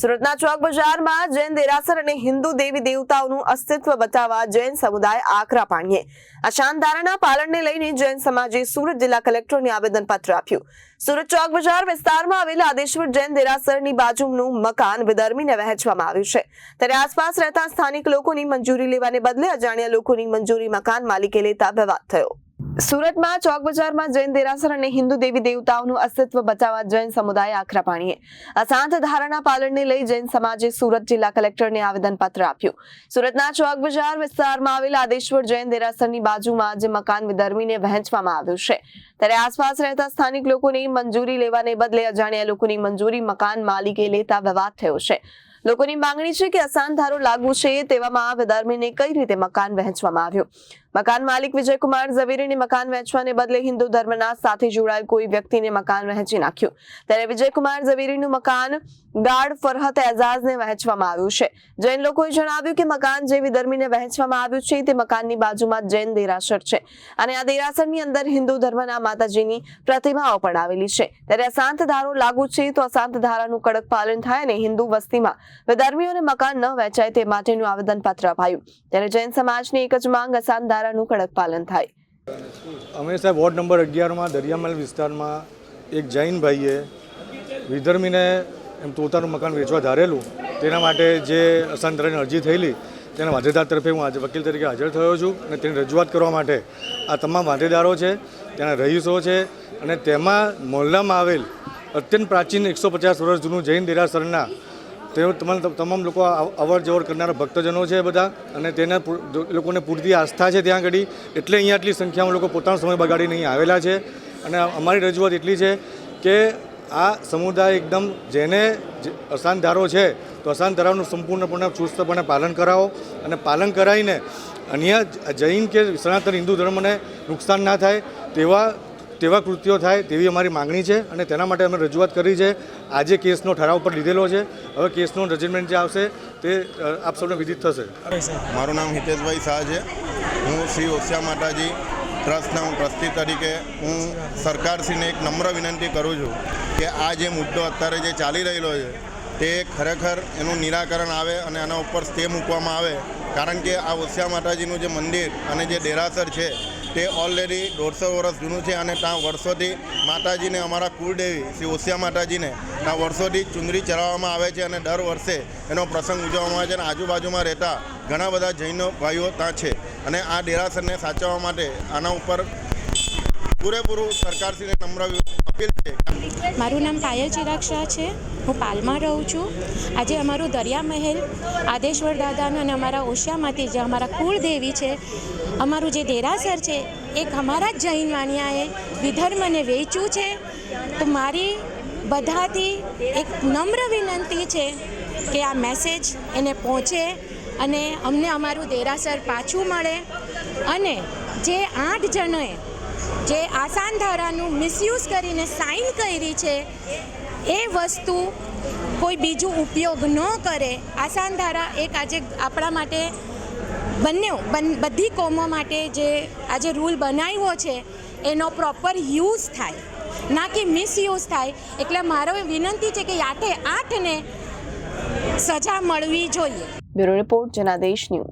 સુરતના ચોક બજારમાં જૈન દેરાસર અને હિન્દુ દેવી દેવતાઓનું અસ્તિત્વ બતાવવા જૈન સમુદાય આકરા પાણીએ. આ શાનદારના પાલનને લઈને જૈન સમાજે સુરત જિલ્લા કલેક્ટરને આવેદનપત્ર આપ્યું. સુરત ચોક બજાર વિસ્તારમાં આવેલા આદેશ્વર જૈન દેરાસરની બાજુનું મકાન વિધર્મીને વહેંચવામાં આવ્યું છે. ત્યારે આસપાસ રહેતા સ્થાનિક લોકોની મંજૂરી લેવાને બદલે અજાણ્યા લોકોની મંજૂરી મકાન માલિકે લેતા વિવાદ થયો. સુરતમાં ચોક બજારમાં જૈન દેરાસર અને હિન્દુ દેવી દેવતાઓનું અસ્તિત્વ બચાવવા જૈન સમુદાય આખરા પાણીએ અશાંત ધારાના પાલનને લઈ જૈન સમાજે સુરત જિલ્લા કલેક્ટરને આવેદનપત્ર આપ્યું. સુરતના ચોક બજાર વિસ્તારમાં આવેલા આદેશ્વર જૈન દેરાસરની બાજુમાં જે મકાન વિધર્મીને વહેંચવામાં આવ્યું છે. ત્યારે આસપાસ રહેતા સ્થાનિક લોકોની મંજૂરી લેવાને બદલે અજાણ્યા લોકોની મંજૂરી મકાન માલિકે લેતા વિવાદ થયો છે. લોકોની માંગણી છે કે અસાન ધારો લાગુ છે, તેવામાં વધારમીને કઈ રીતે મકાન વહેંચવામાં આવ્યું? મકાન માલિક વિજયકુમાર ઝવેરીને મકાન વહેંચવાને બદલે હિન્દુ ધર્મના સાથે જોડાયેલ કોઈ વ્યક્તિને મકાન વહેંચી નાખ્યું. ત્યારે વિજયકુમાર ઝવેરીનું મકાન ગાર્ડ ફરહત એઝાઝને વહેંચવામાં આવ્યું છે. જૈન લોકોએ જણાવ્યું કે મકાન જે વિધર્મીને વહેંચવામાં આવ્યું છે, તે મકાનની બાજુમાં જૈન દેરાસર છે. અને આ દેરાસરની અંદર હિન્દુ ધર્મના માતાજીની પ્રતિમાઓ પણ આવેલી છે. ત્યારે અશાંત ધારો લાગુ છે, તો અશાંત ધારાનું કડક પાલન થાય અને હિન્દુ વસ્તીમાં વિધર્મીઓને મકાન ન વેચાય તે માટેનું આવેદનપત્ર અપાયું. ત્યારે જૈન સમાજની એક જ માંગ અશાંત ધારાનું કડક પાલન થાય. અમે સાહેબ, વોર્ડ નંબર અગિયારમાં દરિયામલ વિસ્તારમાં એક જૈન ભાઈએ વિધર્મીને એમ પોતાનું મકાન વેચવા ધારેલું. તેના માટે જે અસાંતરની અરજી થયેલી, તેના વાંધેદાર તરફે હું આજે વકીલ તરીકે હાજર થયો છું અને તેની રજૂઆત કરવા માટે આ તમામ વાંધેદારો છે, તેના રહીશો છે અને તેમાં મોહલ્લામાં આવેલ અત્યંત પ્રાચીન એકસો પચાસ વર્ષ જૂનું જૈન દેરાસરના તેઓ તમામ તમામ લોકો અવ- અવર જવર કરનારા ભક્તજનો છે બધા અને તેના લોકોને પૂરતી આસ્થા છે ત્યાં આગળ એટલે અહીંયા આટલી સંખ્યામાં લોકો પોતાનો સમય બગાડીને અહીં આવેલા છે. અને અમારી રજૂઆત એટલી છે કે આ સમુદાય એકદમ જેને અશાંત ધારો છે, તો અશાંત ધારાનું સંપૂર્ણપણે ચુસ્તપણે પાલન કરાવો અને પાલન કરાવીને અન્ય જૈન કે સનાતન હિન્દુ ધર્મને નુકસાન ના થાય તેવા તેવા કૃત્યો થાય તેવી અમારી માંગણી છે અને તેના માટે અમે રજૂઆત કરી છે. આજે કેસનો ઠરાવ પર લીધેલો છે. હવે કેસનો જજમેન્ટ જે આવશે તે આપ સૌને વિદિત થશે. મારું નામ હિતેશભાઈ શાહ છે. હું શ્રી ઓસિયા માતાજી ટ્રસ્ટના હું ટ્રસ્ટી તરીકે હું સરકારશ્રીને એક નમ્ર વિનંતી કરું છું કે આ જે મુદ્દો અત્યારે જે ચાલી રહેલો છે તે ખરેખર એનું નિરાકરણ આવે અને આના ઉપર સ્ટે મૂકવામાં આવે. કારણ કે આ ઓસિયા માતાજીનું જે મંદિર અને જે દેરાસર છે તે ઓલરેડી દોઢસો વર્ષ જૂનું છે અને ત્યાં વર્ષોથી માતાજીને અમારા કુળદેવી, શ્રી ઓસિયા માતાજીને ત્યાં વર્ષોથી ચુંદરી ચલાવવામાં આવે છે અને દર વર્ષે એનો પ્રસંગ ઉજવવામાં આવે છે અને આજુબાજુમાં રહેતા ઘણા બધા જૈનો ભાઈઓ ત્યાં છે. અને આ દેરાસરને સાચવવા માટે આના ઉપર પૂરેપૂરું સરકારશ્રીને નમ્ર અપીલ છે. મારું નામ પાયલ ચિરાગ છે. હું પાલમાં રહું છું. આજે અમારું દરિયા મહેલ, આદેશ્વર દાદાનું અને અમારા ઓશિયામાંથી જે અમારા કુળદેવી છે, અમારું જે દેરાસર છે, એક અમારા જ જૈન વાણિયાએ વિધર્મને વેચ્યું છે. તો મારી બધાથી એક નમ્ર વિનંતી છે કે આ મેસેજ એને પહોંચે અને અમને અમારું દેરાસર પાછું મળે. અને જે આઠ જણોએ જે આસાન ધારાનું મિસયુઝ કરીને સાઇન કરી છે, એ વસ્તુ કોઈ બીજું ઉપયોગ ન કરે. આસાન ધારા એક આજે આપણા માટે બંને બધી કોમો માટે જે આજે રૂલ બનાવ્યો છે, એનો પ્રોપર યુઝ થાય. ના કે મિસયુઝ થાય. એટલે મારો વિનંતી છે કે આઠે આઠને સજા મળવી જોઈએ. Bureau report, Janadesh news.